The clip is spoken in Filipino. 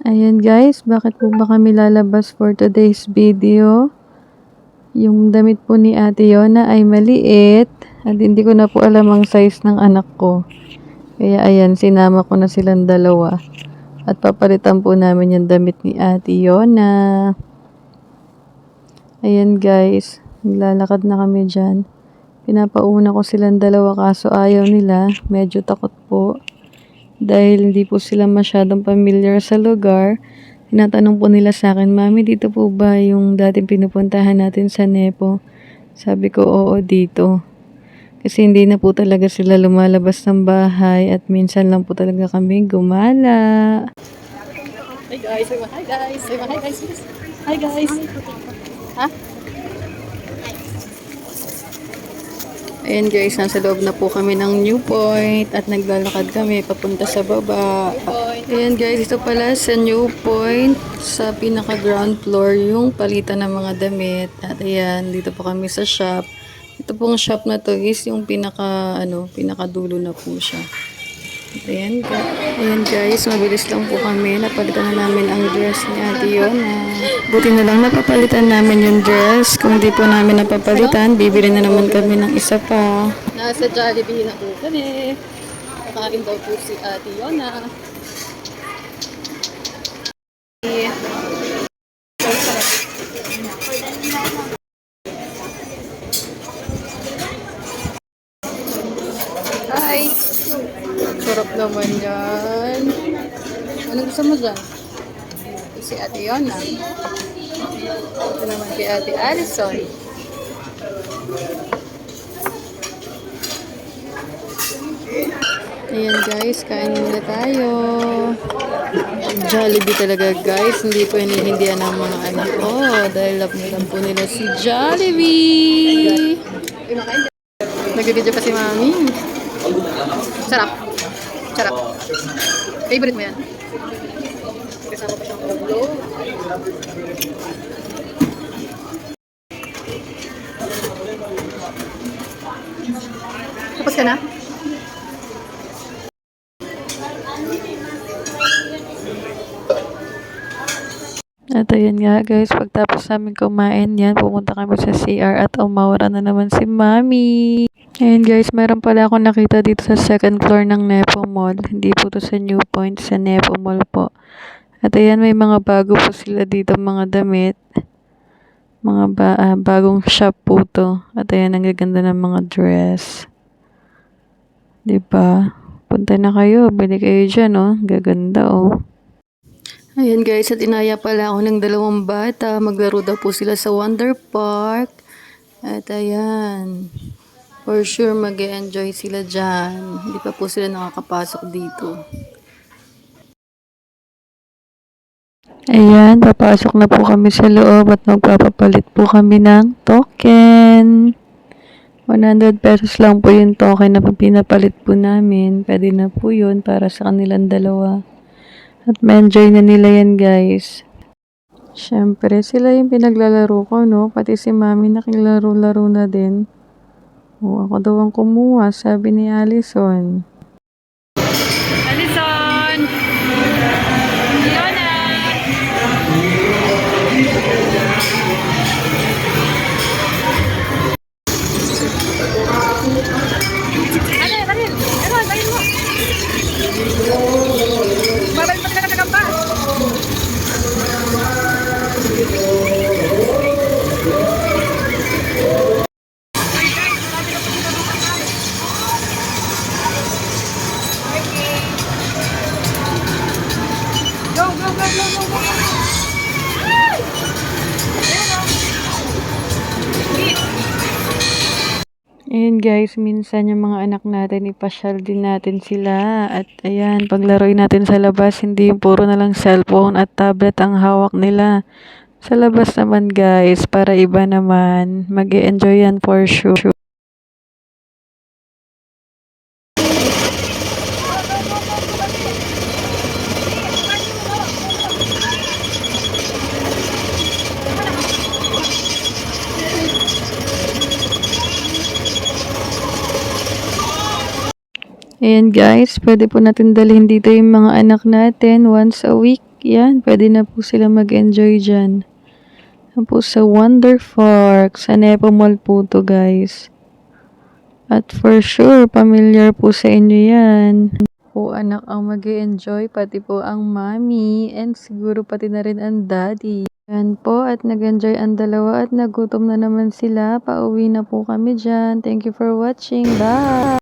Ayan guys, bakit po ba kami lalabas for today's video? Yung damit po ni Ate Yona ay maliit at hindi ko na po alam ang size ng anak ko. Kaya ayan, sinama ko na silang dalawa. At papalitan po namin yung damit ni Ate Yona. Ayan guys, naglalakad na kami dyan. Pinapauna ko silang dalawa kaso ayaw nila. Medyo takot po. Dahil hindi po sila masyadong familiar sa lugar. Tinatanong po nila sa akin, Mami, dito po ba yung dating pinupuntahan natin sa Nepo? Sabi ko, oo, dito. Kasi hindi na po talaga sila lumalabas ng bahay at minsan lang po talaga kami gumala. Hi guys, hi guys, hi guys. Hi guys. Ha? Ayan guys, nasa loob na po kami ng New Point at naglalakad kami papunta sa baba. Ayan guys, ito pala sa New Point, sa pinaka ground floor yung palitan ng mga damit. At ayan, dito po kami sa shop. Ito pong shop na to is yung pinaka, ano, pinaka dulo na po siya. Ayan, ayan guys, mabilis lang po kami. Napalitan na namin ang dress ni Ate Yona. Buti na lang napapalitan namin yung dress. Kung di po namin napapalitan, bibili na naman kami ng isa pa. Nasa Jollibee na po kami. Kakain daw po si Ate Yona. Sarap naman yan. Anong gusto mo dyan? Si Ate Yona. Ito naman kay Ate Alison. Ayan guys, kain muna tayo. Jollibee talaga guys. Hindi po hinihindihan ng mga anak ko. Dahil love na lang po nila si Jollibee. Nag-video pa si Mami. Sarap. Sarap. Favorite mo yan? Kasama pa siyang ulo. Tapos ka na? At ayan nga guys, pagtapos namin kumain yan, pumunta kami sa CR at umawara na naman si Mami. Ayan guys, meron pala akong nakita dito sa second floor ng Nepo Mall. Hindi po to sa New Point, sa Nepo Mall po. At ayan, may mga bago po sila dito, mga damit. Mga ba- ah, bagong shop po to. At ayan, ang gaganda ng mga dress. ba? Punta na kayo, bili kayo dyan, oh. Gaganda, oh. Ayan guys, at inaya pala ako ng dalawang bata. Maglaro daw po sila sa Wonder Park. At ayan, for sure mag enjoy sila dyan. Hindi pa po sila nakakapasok dito. Ayan, papasok na po kami sa loob at magpapapalit po kami ng token. 100 pesos lang po yung token na pinapalit po namin. Pwede na po yun para sa kanilang dalawa. At ma-enjoy na nila yan guys. Siyempre, sila yung pinaglalaro ko, no? Pati si mami nakilaro-laro na din. O, ako daw ang kumuha, sabi ni Allison. Ayan guys, minsan yung mga anak natin, ipasyal din natin sila. At ayan, paglaroin natin sa labas, hindi yung puro na lang cellphone at tablet ang hawak nila. Sa labas naman guys, para iba naman, mag enjoy yan for sure. Ayan guys, pwede po natin dalhin dito yung mga anak natin once a week. Yan, pwede na po sila mag-enjoy dyan. Yan po sa Wonder Park. Sa Nepo Mall po to guys. At for sure, familiar po sa inyo yan. Po anak ang mag enjoy pati po ang mommy, and siguro pati na rin ang daddy. Yan po, at nag-enjoy ang dalawa at nagutom na naman sila. Pauwi na po kami dyan. Thank you for watching. Bye!